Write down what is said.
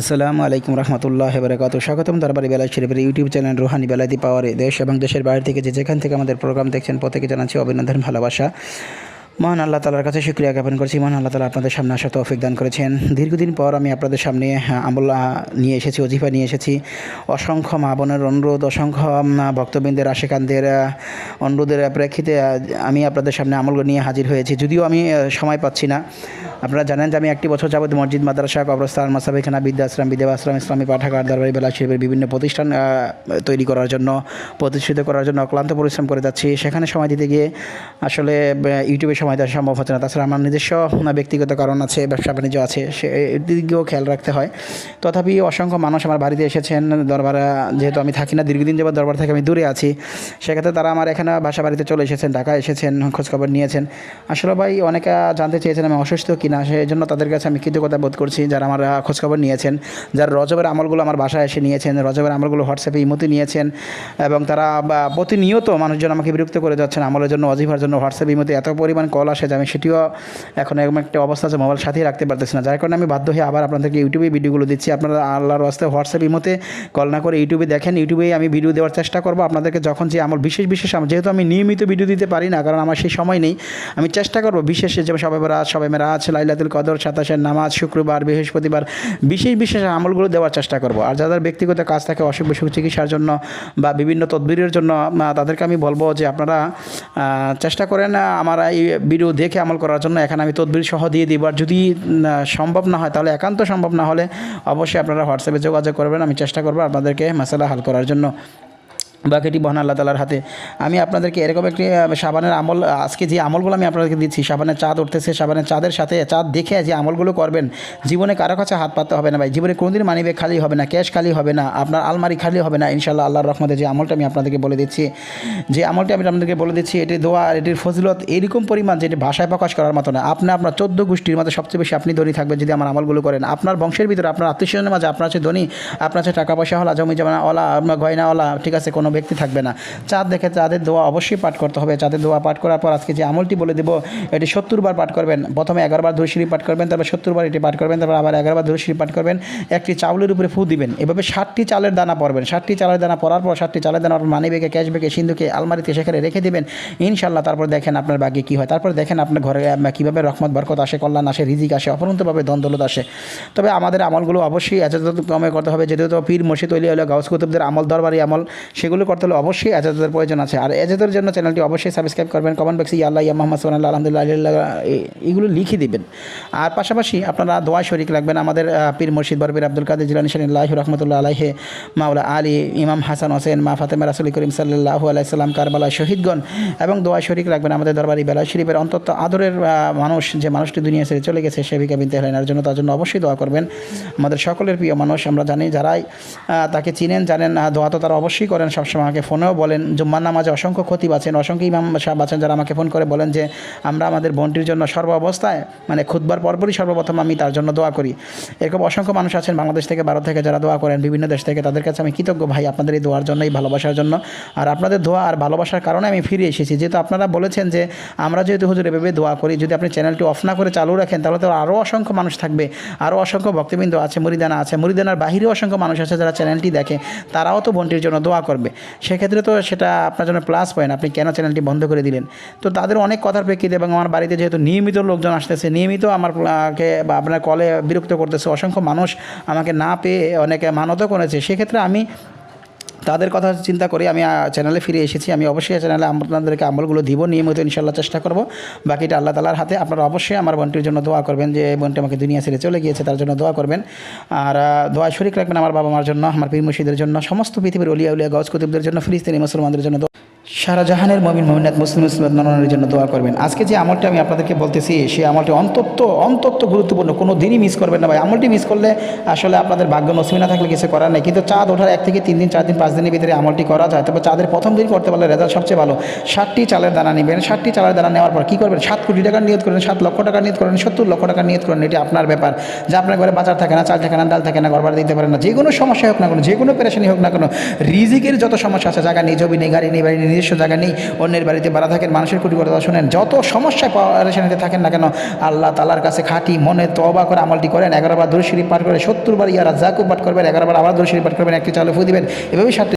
আসসালামু আলাইকুম রহমতুল্লাহ বরকাত। স্বাগতম দরবারি বেলা শরীফের ইউটিউব চ্যানেল রোহানি বেলাতি পাওয়ারে দেশ এবং দেশের বাইরে থেকে যে যেখান থেকে আমাদের প্রোগ্রাম দেখছেন প্রত্যেকে জানাচ্ছি অভিনন্দন, ভালোবাসা। মহান আল্লাহ তালার কাছে শুক্রিয়া জ্ঞাপন করছি। মহান আল্লাহ তালা আপনাদের সামনে আসা তৌফিক দান করেছেন। দীর্ঘদিন পর আমি আপনাদের সামনে হ্যাঁ, আমল নিয়ে এসেছি অজিফা নিয়ে এসেছি। অসংখ্য মা বোনের অনুরোধ অসংখ্য ভক্তবৃন্দের আশেকানদের অনুরোধের প্রেক্ষিতে আমি আপনাদের সামনে আমলগুলো নিয়ে হাজির হয়েছি। যদিও আমি সময় পাচ্ছি না। আপনারা জানেন যে আমি একটি বছর যাবত মসজিদ মাদ্রাসা কবরস্থান মাসাবিখানা বিদ্যাশ্রম বিদ্যাশ্রম ইসলামী পাঠাগার দরবারি বেলা শরীফের বিভিন্ন প্রতিষ্ঠান তৈরি করার জন্য প্রতিষ্ঠিত করার জন্য অক্লান্ত পরিশ্রম করে যাচ্ছি। সেখানে সময় দিতে গিয়ে আসলে ইউটিউবে সময় দেওয়া সম্ভব হচ্ছে না। তাছাড়া আমার নিজস্ব আহ, ব্যক্তিগত কারণ আছে ব্যবসা বাণিজ্য আছে সে দিকেও খেয়াল রাখতে হয়। তথাপি অসংখ্য মানুষ আমার বাড়িতে এসেছেন দরবারে যেহেতু আমি থাকি না দীর্ঘদিন যাবত দরবার থেকে আমি দূরে আছি। সেক্ষেত্রে তারা আমার এখানে বাসা বাড়িতে চলে এসেছেন ঢাকা এসেছেন খোঁজখবর নিয়েছেন। আসলে ভাই অনেকে জানতে চেয়েছেন আমি অসুস্থ কিনা সেই জন্য তাদের কাছে আমি কৃতজ্ঞতা বোধ করছি যারা আমার খোঁজখবর নিয়েছেন যারা রজবের আমলগুলো আমার বাসায় এসে নিয়েছেন রজবের আমলগুলো হোয়াটসঅ্যাপে ইমতি নিয়েছেন এবং তারা প্রতিনিয়ত মানুষজন আমাকে বিরক্ত করে যাচ্ছেন আমলের জন্য অজিফার জন্য হোয়াটসঅ্যাপ ইমতি এত পরিমাণ কল আসে যে আমি সেটিও এখন এরকম একটা অবস্থা আছে, মোবাইল সাথেই রাখতে পারতেছি না। যার কারণে আমি বাধ্য হয়ে আবার আপনাদেরকে ইউটিউবে ভিডিওগুলো দিচ্ছি। আপনারা আল্লাহর ওয়াস্তে হোয়াটসঅ্যাপ ইমতে কল না করে ইউটিউবে দেখেন। ইউটিউবেই আমি ভিডিও দেওয়ার চেষ্টা করব। আপনাদেরকে যখন যে আমার বিশেষ বিশেষ যেহেতু আমি নিয়মিত ভিডিও দিতে পারি না, কারণ আমার সেই সময় নেই, আমি চেষ্টা করব বিশেষ যেমন সবাই রাত সবাই রাত লাইলাতুল কদর, সাতাশের নামাজ, শুক্রবার, বৃহস্পতিবার, বিশেষ বিশেষ আমলগুলো দেওয়ার চেষ্টা করব। আর যাদের ব্যক্তিগত কাজ থাকে অসুখ বিসুখ চিকিৎসার জন্য বা বিভিন্ন তদবিরের জন্য তাদেরকে আমি বলব যে আপনারা চেষ্টা করেন আমার এই ভিডিও দেখে আমল করার জন্য এখানে আমি তদবির সহ দিয়ে দিব। আর যদি সম্ভব না হয়, তাহলে একান্ত সম্ভব না হলে অবশ্যই আপনারা হোয়াটসঅ্যাপে যোগাযোগ করবেন, আমি চেষ্টা করব আপনাদেরকে মশলা হাল করার জন্য। বাকিটি বহন আল্লাহ তালার হাতে। আমি আপনাদেরকে এরকম একটি সাবানের আমল, আজকে যে আমলগুলো আমি আপনাদেরকে দিচ্ছি, সাবানের চাঁদ উঠতেছে, সাবানের চাঁদের সাথে, চাঁদ দেখে যে আমলগুলো করবেন, জীবনে কারও কাছে হাত পাততে হবে না ভাই। জীবনে কোনোদিন মানিবে খালি হবে না, ক্যাশ খালি হবে না, আপনার আলমারি খালি হবে না ইনশাল্লাহ আল্লাহর রহমতে যে আমলটা আমি আপনাদেরকে বলে দিচ্ছি, যে আমলটা আমি আপনাদেরকে বলে দিচ্ছি, এটি দোয়া, আর এটির ফজিলত এরকম পরিমাণ যেটি ভাষায় প্রকাশ করার মতো না। আপনি আপনার চোদ্দ গোষ্ঠীর মধ্যে সবচেয়ে বেশি আপনি ধনী থাকবেন যদি আমার আমলগুলো করেন। আপনার বংশের ভিতরে, আপনার আত্মীয়স্বজনের মাঝে, আপনার আছে ধনী, আপনার আছে টাকা পয়সা হলা জমি জমা ওলা আপনার গয়না ওলা ঠিক আছে, কোনো ব্যক্তি থাকবে না। চাঁদ দেখে চাঁদের দোয়া অবশ্যই পাঠ করতে হবে। চাঁদের দোয়া পাঠ করার পর আজকে যে আমলটি বলে দেবো, এটি সত্তর বার পাঠ করবেন। প্রথমে এগারো বার পাঠ করবেন, তারপর সত্তর বার এটি পাঠ করবেন, তারপর আবার এগারো বার পাঠ করবেন। একটি চাউলের উপরে ফু দিবেন। এভাবে ষাটটি চালের দানা পড়বেন। ষাটটি চালের দানা পড়ার পর ষাটটি চালের দানা মানি ব্যাগে ক্যাশ ব্যাগে সিন্ধুকে, আলমারিতে সেখানে রেখে দেবেন। ইনশাল্লাহ তারপর দেখেন আপনার বাকি কী হয়। তারপর দেখেন আপনার ঘরে কীভাবে রহমত, বরকত আসে, কল্যাণ আসে, রিজিক আসে, অপরন্তভাবে দ্বন্দ্বলত আসে। তবে আমাদের আমলগুলো অবশ্যই এজাজত কমে করতে হবে। যেহেতু পীর মসজিদ তৈরি হলে, গাউস কুতুবদের আমল, দরবারি আমল, সেগুলো করতে হলে অবশ্যই এজাজতের প্রয়োজন আছে। আর এজাজতের জন্য চ্যানেলটি অবশ্যই সাবস্ক্রাইব করবেন কমেন্ট বক্সে ইয়া আল্লাহ ইয়া মোহাম্মদ সোনাল্লাহ আলহামদুলিল্লাহ এগুলো লিখে দিবেন। আর পাশাপাশি আপনারা দোয়া শরিক রাখবেন। আমাদের পীর মুর্শিদ বরবির আব্দুল কাদের জিলানি সাল্লাহ রহমতুল্লাহ আলাইহে, মাওলা আলী, ইমাম হাসান হোসেন, মা ফাতেমা রাসুল করিম সাল্লাহ আলাইসাল্লাম কারবালা শহীদগণ। এবং দোয়া শরিক রাখবেন আমাদের দরবারি বেলা শরীফের অন্তত আদরের মানুষ, যে মানুষটি দুনিয়া ছেড়ে চলে গেছে সেবিকা বিনতে হেলেনার জন্য তার জন্য অবশ্যই দোয়া করবেন। আমাদের সকলের প্রিয় মানুষ, আমরা জানি যারাই তাকে চিনেন, জানেন দোয়া তো তারা অবশ্যই করেন সবসময় আমাকে ফোনেও বলেন, জুম্মার নামাজে অসংখ্য ক্ষতি আছেন, অসংখ্য ইমাম সাহেব আছেন যারা আমাকে ফোন করে বলেন যে, আমরা আমাদের বোনটির জন্য সর্ব অবস্থায় মানে খুদবার পরপরই সর্বপ্রথম আমি তার জন্য দোয়া করি। এরকম অসংখ্য মানুষ আছেন বাংলাদেশ থেকে, ভারত থেকে যারা দোয়া করেন, বিভিন্ন দেশ থেকে। তাদের কাছে আমি কৃতজ্ঞ ভাই আপনাদের এই দোয়ার জন্য এই ভালোবাসার জন্য। আর আপনাদের দোয়া আর ভালোবাসার কারণে আমি ফিরে এসেছি। যেহেতু আপনারা বলেছেন যে, আমরা যেহেতু হুজুর এভাবে দোয়া করি, যদি আপনি চ্যানেলটি অফ না করে চালু রাখেন, তাহলে তো আরও অসংখ্য মানুষ থাকবে আরও অসংখ্য ভক্তবৃন্দ আছে মুরিদানা আছে মুরিদানার বাহিরেও অসংখ্য মানুষ আছে যারা চ্যানেলটি দেখে, তারাও তো বোনটির জন্য দোয়া করবে। সেক্ষেত্রে তো সেটা আপনার জন্য প্লাস পয়েন্ট আপনি কেন চ্যানেলটি বন্ধ করে দিলেন? তো তাদের অনেক কথার প্রেক্ষিতে এবং আমার বাড়িতে যেহেতু নিয়মিত লোকজন আসতেছে, নিয়মিত আমার কে বা আপনার কলে বিরক্ত করতেছে, অসংখ্য মানুষ আমাকে না পেয়ে অনেকে মানত করেছে। সেক্ষেত্রে আমি তাদের কথা চিন্তা করে আমি চ্যানেলে ফিরে এসেছি। আমি অবশ্যই চ্যানেলে আপনাদেরকে আমলগুলো দিব, নিয়মিত ইনশাল্লাহ চেষ্টা করব। বাকিটা আল্লাহ তালার হাতে। আপনারা অবশ্যই আমার বোনটির জন্য দোয়া করবেন যে বোনটি আমাকে দুনিয়া ছেড়ে চলে গিয়েছে, তার জন্য দোয়া করবেন। আর দোয়া শরিক রাখবেন আমার বাবা মার জন্য, আমার পীর মুর্শিদের জন্য, সমস্ত পৃথিবীর অলিয়া উলিয়া গজ কুতুবদের জন্য ফিরিস্তিনি মুসলমানদের জন্য সারা জাহানের মমিন, মোমিনাত মুসলিম মুসলিম নানানের জন্য দোয়া করবেন। আজকে যে আমলটা আমি আপনাদেরকে বলতেছি, সেই আমলটি অন্তত অন্তত গুরুত্বপূর্ণ। কোনো দিনই মিস করবেন না ভাই। আমলটি মিস করলে আসলে আপনাদের ভাগ্য নসিব না থাকলে কিছু করার নেই। কিন্তু চাঁদ ওঠার এক থেকে তিন দিন, চার দিন, পাঁচ দিনের ভিতরে আমলটি করা যায়। তবে চাঁদের প্রথম দিন করতে পারলে রেজাল্ট সবচেয়ে ভালো। ষাটটি চালের দানা নেবেন। ষাটটি চালের দানা নেওয়ার পর কী করবেন? সাত কোটি টাকার নিয়ত করেন সাত লক্ষ টাকা নিয়ত করেন সত্তর লক্ষ টাকা নিয়ত করেন এটি আপনার ব্যাপার। যে আপনার ঘরে বাজার থাকে না, চাল থাকে না, ডাল থাকে না ঘর দিতে পারেন না। যে কোনো সমস্যা হোক না কোনো, যে কোনো পেরেশানি হোক না কোনো, রিজিকের যত সমস্যা আছে, জায়গা নেই, জমি নেই, গাড়ি নেই, বাড়ি নেই নিজস্ব জায়গা নেই, অন্যের বাড়িতে বাড়া থাকেন মানুষের কুটি কথা শোনেন, যত সমস্যায় পরেশানিতে থাকেন না কেন, আল্লাহ তালার কাছে খাঁটি মনে তবা করে আমলটি করেন এগারোবার বার দূর শরীফ পাঠ করে, সত্তর বার ইয়ারা জাকু পাঠ করবেন এগারোবার আবার দূর পাঠ করবেন, একটি চালু ফু দিবেন, এভাবেই সাতটি